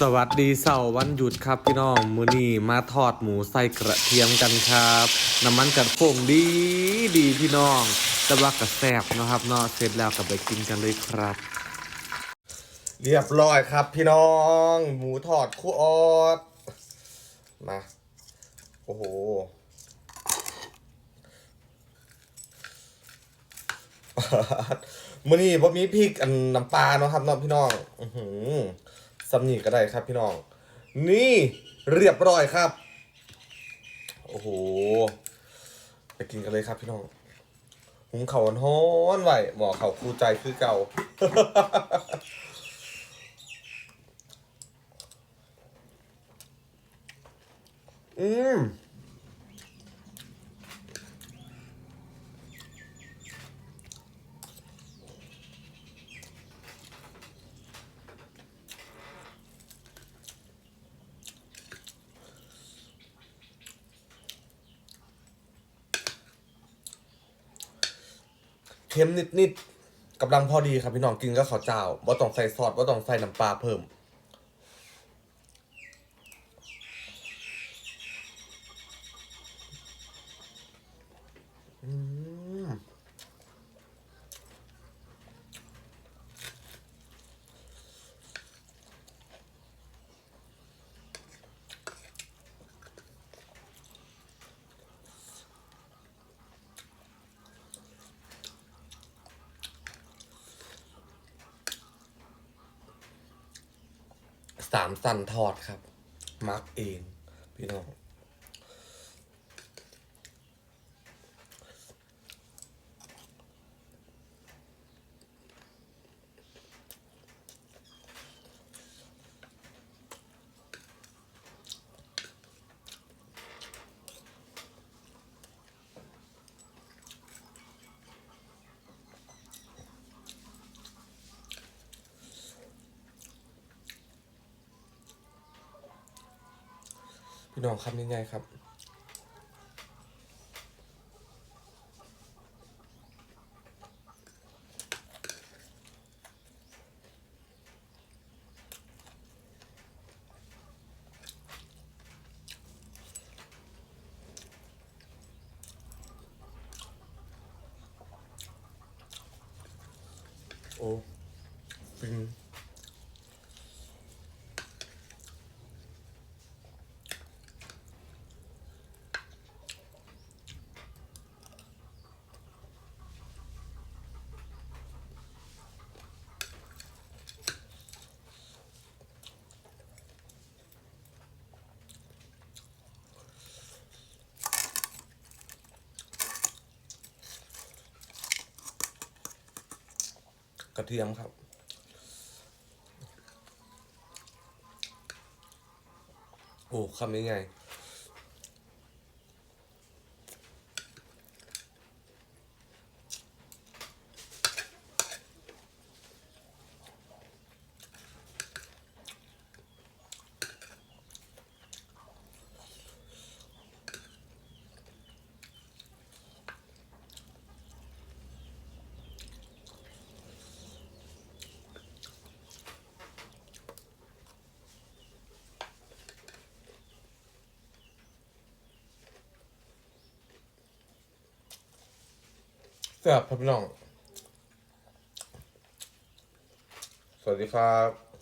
สวัสดีเสาร์วันหยุดครับพี่น้องมื้อนี้มาทอดหมูใส่กระเทียมกันครับ น้ำมันกัดโปงดีดีพี่น้องแต่ว่ากระแซบนะครับเนาะเสร็จแล้วก็ไปกินกันเลยครับ เรียบร้อยครับพี่น้อง หมูทอดคู่ออดมาโอ้โหมื้อนี้บ่มีพริกอันน้ำปลาเนาะครับเน้องพี่น้อง อือหือ สำนีก็ได้ครับพี่น้อง นี่เรียบร้อยครับ โอ้โห ไปกินกันเลยครับพี่น้อง หุงเขาฮ้อนไหวหมอเขาคู่ใจคือเก่า อืม เค็มนิดๆกำลังพอดีครับพี่น้องกินก็ข้าวเจ้าว่าต้องใส่ซอสว่าต้องใส่น้ำปลาเพิ่มอืม สามสันทอดครับมักเอง พี่น้อง พี่น้องคำยังไงครับโอ้ฟิน กระเทียมครับ โอ้คำนี้ไง แซ่บครับพี่น้อง สวัสดีครับ